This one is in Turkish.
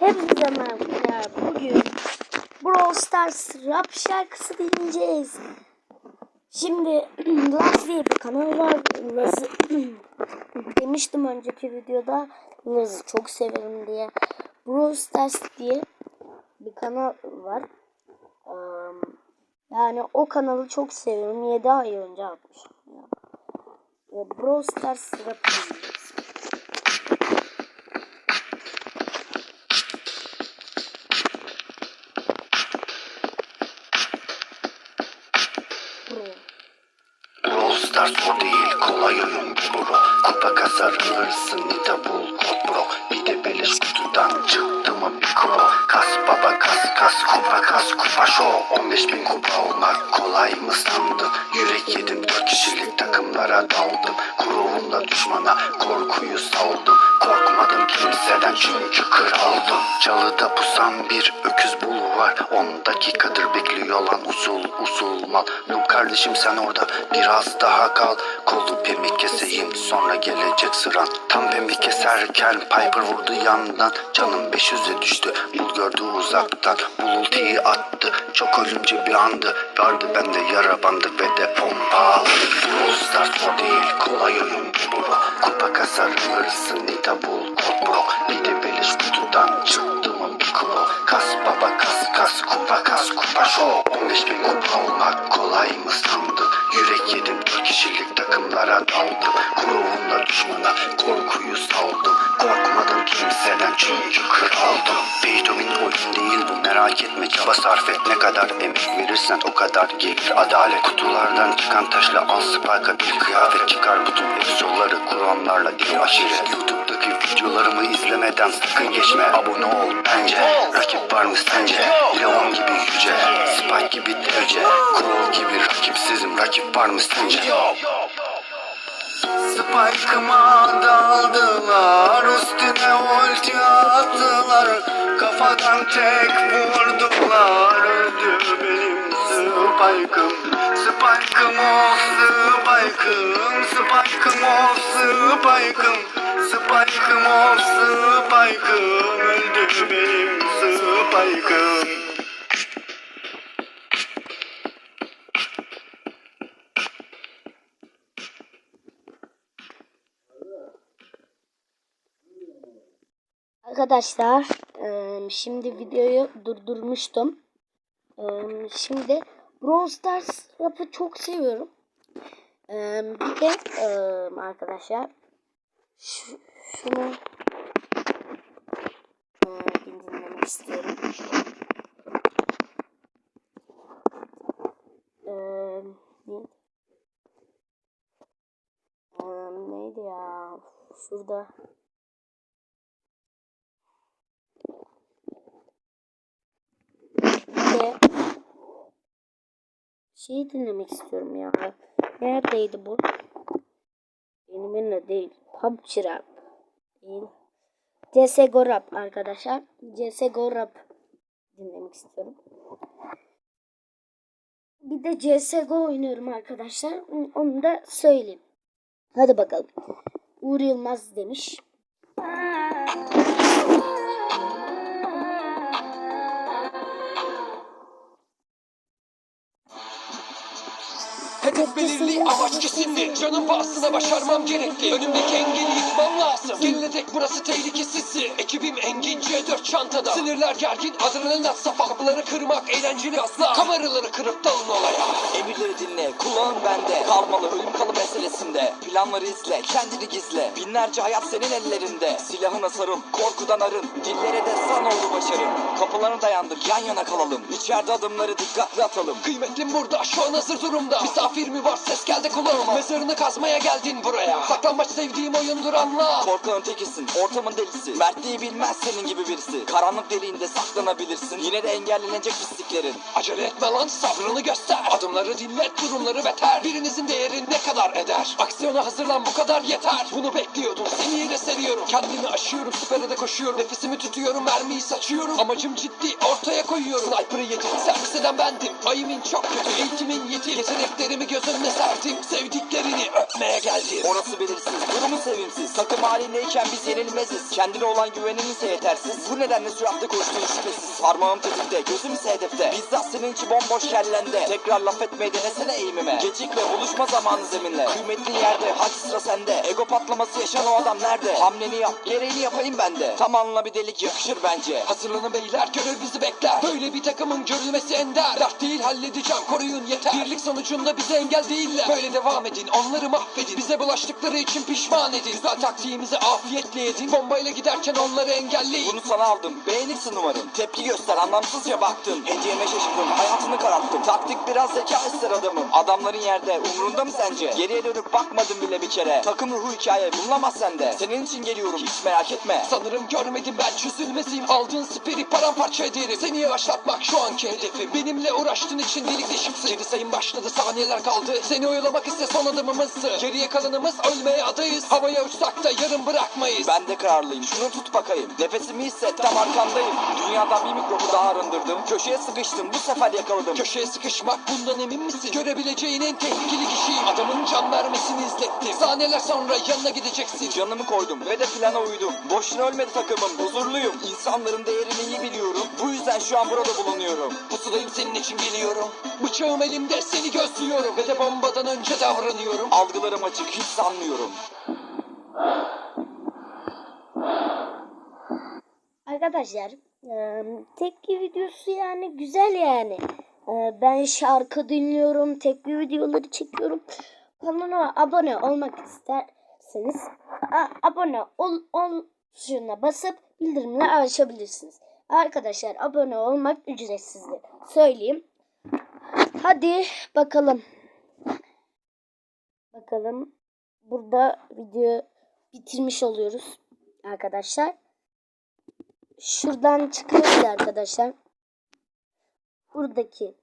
Hepinize merhabalar. Bugün Brawl Stars rap şarkısı dinleyeceğiz. Şimdi Laz diye bir kanal var. Laz'ı demiştim önceki videoda. Laz'ı çok severim diye. Brawl Stars diye bir kanal var. Yani o kanalı çok seviyorum. 7 ay önce atmışım. Ya. Brawl Stars rap dinleyeceğiz. O değil kolay bu bro. Kupa kazanırsın nida bul kod De beleş kutudan çıktı mı bir kro Kas baba kas kas kupa kas kupa show 15 bin kupa olmak kolay mı sandın Yürek yedim 4 kişilik takımlara daldım. Grubumla düşmana korkuyu saldım. Korkmadım kimseden çünkü kraldım. Çalıda pusan bir öküz bulu var. 10 dakikadır bekliyor lan usul usul mal. Noob kardeşim sen orada biraz daha kal. Kolu pemik keseyim sonra gelecek sıran. Tam pemik keserken Piper vurdu yandan. Canım 500'e düştü. Bul gördü uzaktan. Bul ultiyi attı. Çok ölümcü bir andı. Vardı bende yara bandı ve de pompalı Stars o değil. Kolay oyun bu. Kupa kazanırsın. Nida bul kod bro Bir de beleş kutudan çıktı mı kro Kas baba kas kas kupa kas kupa. Show 15 bin kupa olmak kolay mı sandın Yürek yedim 4 kişilik takımlara daldım. Grubumla düşmana korkuyu saldım. Korkmadım kimseden çünkü kraldım Peydomin oyun değil bu merak etme. Çaba sarf et ne kadar emek verirsen o kadar gelir. Adalet Kutulardan çıkan taşla al spike'a bir kıyafet Çıkar. Bütün efsoları kuranlarla değil aşiret Youtube'daki videolarımı izlemeden sakın geçme. Abone ol bence. Rakip var mı sence? Leon gibi yüce Spike gibi devce Crow gibi rakipsizim. Rakip var mı sence? Spike'ıma daldılar Üstüne ulti attılar. Kafadan tek vurdular. Öldü benim Spike'ım. Spike'ım of Spike'ım Spike'ım of Spike'ım Spike'ım of Spike'ım Öldü benim Spike'ım Arkadaşlar eee, şimdi videoyu durdurmuştum. Eee, Şimdi Brawl Stars rapı çok seviyorum. Bir de arkadaşlar şu, şunu dinlemek istiyorum. Eee, ne- Eee, neydi ya? Şurada. ve şeyi dinlemek istiyorum ya. Neredeydi bu? Benim elimde değil. PUBG Rap. Değil. CSGO Rap arkadaşlar. CSGO Rap dinlemek istiyorum. Bir de CSGO oynuyorum arkadaşlar. Onu da söyleyeyim. Hadi bakalım. Uğur Yılmaz demiş. Hedef belirli, amaç kesindi Canım pahasına başarmam gerekli. Önümdeki engeli yıkmam lazım. Geline tek burası tehlikesizsi Ekibim engin C4 çantada. Sinirler gergin, adrenalin at safha Kapıları kırmak eğlenceli asla. Kameraları kırıp dalın olaya. Emirleri dinle, kulağın bende. Kalmalı ölüm kalı meselesinde. Planları izle, kendini gizle. Binlerce hayat senin ellerinde. Silahına sarıl, korkudan arın. Dillere destan oldu başarın. Kapılarına dayandır, yan yana kalalım. İçeride adımları dikkatli atalım. Kıymetlim burada, şu an hazır durumda. Misafir mi var, ses geldi kulağıma. Mezarını kazmaya geldin buraya. Saklanmaç sevdiğim oyundur anla. Korkanın tekisin, ortamın delisi. Mertliği bilmez senin gibi birisi. Karanlık deliğinde saklanabilirsin. Yine de engellenecek pisliklerin. Acele etme lan sabrını göster. Adımları dinlet durumları beter. Birinizin değeri kadar eder Aksiyona hazırlan bu kadar yeter Bunu bekliyordum seni yine seriyorum Kendimi aşıyorum süpere de koşuyorum Nefesimi tutuyorum mermiyi saçıyorum Amacım ciddi ortaya koyuyorum Sniper'ı yedim servis eden bendim Ayımın çok kötü eğitimin yetim Yeteneklerimi göz önüne serdim Sevdiklerini öpmeye geldim Orası belirsiz, durumu sevimsiz. Takım halindeyken biz yenilmeziz. Kendine olan güvenin ise yetersiz. Bu nedenle süratle koştuğun şüphesiz. Parmağım tetikte, gözüm ise hedefte. Bizzat senin için bomboş kellende. Tekrar laf etmeyi denesene eğimime. Gecikme, buluşma zamanı zeminle. Kıymetli yerde, hadi sıra sende. Ego patlaması yaşayan o adam nerede? Hamleni yap, gereğini yapayım ben de. Tam alnına bir delik yakışır bence. Hazırlanın beyler görev bizi bekler Böyle bir takımın görülmesi ender Dert değil halledeceğim koruyun yeter Birlik sonucunda bize engel değiller Böyle devam edin onları mahvedin Bize bulaştıkları için pişman edin Güzel taktiğimizi afiyetle yedin Bombayla giderken onları engelleyin Bunu sana aldım. Beğenirsin umarım. Tepki göster. Anlamsızca baktın. Hediyeme şaşırdım. Hayatını kararttım. Taktik biraz zeka ister adamım. Adamların yerde. Umurunda mı sence? Geriye dönüp bakmadım bile bir kere. Takım ruhu hikaye. Bulunamaz sende. Senin için geliyorum. Hiç merak etme. Sanırım görmedim ben çözülmesiyim Aldığın spiri paramparça ederim Seni yavaşlatmak şu anki hedefim Benimle uğraştığın için delik deşiksin Geri sayım başladı saniyeler kaldı Seni oyalamak ise son adımımızdı Geriye kalanımız ölmeye adayız Havaya uçsak da yarım bırakmayız Ben de kararlıyım. Şunu tut bakayım. Nefesimi hisset. Tam arkandayım. Dünyadan bir mikrobu daha arındırdım. Köşeye sıkıştım. Bu sefer yakaladım. Köşeye sıkışmak bundan emin misin? Görebileceğin en tehlikeli kişiyim Adamın can vermesini izlettim Saniyeler sonra yanına gideceksin Canımı koydum ve de plana uydum. Boşuna ölmedi takımım. Huzurluyum. İnsanların değerini iyi biliyorum. Bu yüzden şu an burada bulunuyorum. Pusudayım senin için geliyorum Bıçağım elimde seni gözlüyorum Ve de bombadan önce davranıyorum Algılarım açık. Hiç sanmıyorum. Arkadaşlar e, tepki videosu yani güzel yani. E, ben şarkı dinliyorum, tepki videoları çekiyorum. Kanala abone olmak isterseniz abone ol, ol tuşuna basıp bildirimleri açabilirsiniz. Arkadaşlar abone olmak ücretsizdir. Söyleyeyim. Hadi bakalım. Bakalım. Burada video bitirmiş oluyoruz arkadaşlar. Şuradan çıkıyoruz arkadaşlar. Buradaki